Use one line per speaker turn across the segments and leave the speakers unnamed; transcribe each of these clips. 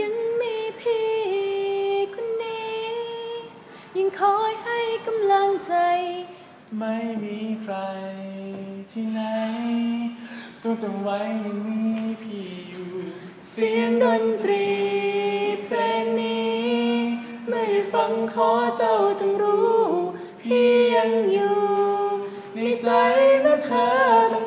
ยังมีพี่คนนี้ ยังคอยให้กำลังใจ
ไม่มีใครที่ไหนต้องจำไว้ยังมีพี่อยู่
เสียงดนตรีเพลงนี้ ไม่ได้ฟังขอเจ้าจงรู้ พี่ยังอยู่ ในใจเมื่อเธอต้อง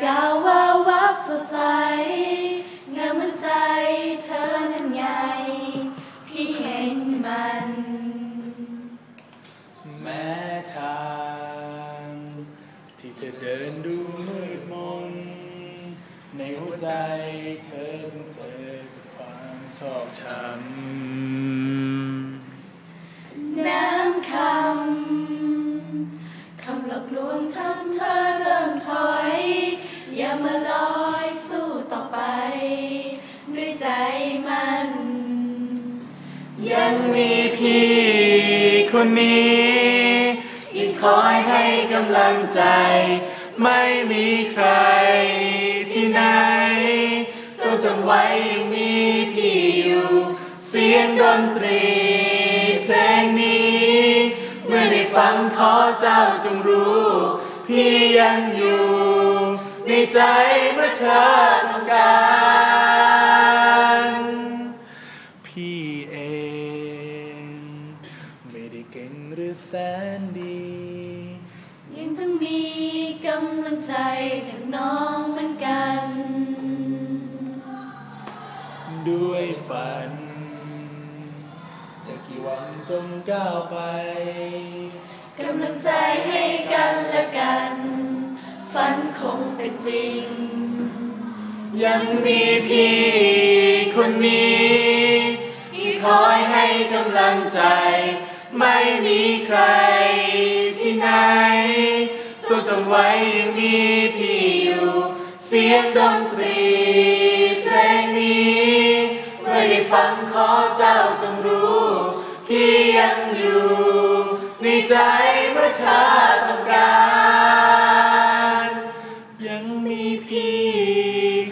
กา
ว
วาววับสดใสงามเหมือนใจเธอนั้นไงพี่เห็นมัน
แม้ทางที่เธอเดินดูมืดมน ในหัวใจเธอเพิ่งเจอกับความชอบช้ำ
คน
นี้ยังคอยให้กำลังใจ ไม่มีใครที่ไหนเจงจำไว้ยังมีพี่อยู่ เสียงดนตรีเพลงนี้ เมื่อได้ฟังขอเจ้าจงรู้ พี่ยังอยู่ ในใจเมื่อเธอต้องการำ
ลังใจจากน้องเหมือนกัน
ด้วยฝันจะกี่วันจงก้าวไป
กำลังใจให้กันและกัน ฝันคงเป็นจริง
ยังมีพี่คนนี้ที่คอยให้กำลังใจ ไม่มีใครที่ไหน จงจำไว้ยังมีพี่อยู่ เสียงดนตรีเพลงนี้เมื่อได้ฟังขอเจ้าจงรู้ พี่ยังอยู่ในใจเมื่อเธอต้องการ ยังมีพี่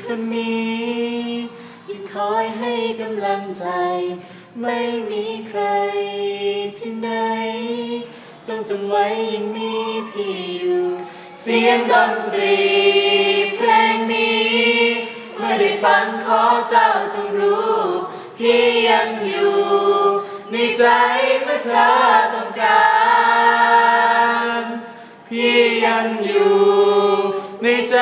คนนี้ที่คอยให้กำลังใจ ไม่มีใครที่ไหนจงจำไว้ยังมีพี่ เสียงดนตรีเพลงนี้ เมื่อได้ฟังขอเจ้าจงรู้พี่ยังอยู่ ในใจเมื่อเธอต้องการ พี่ยังอยู่ ในใจ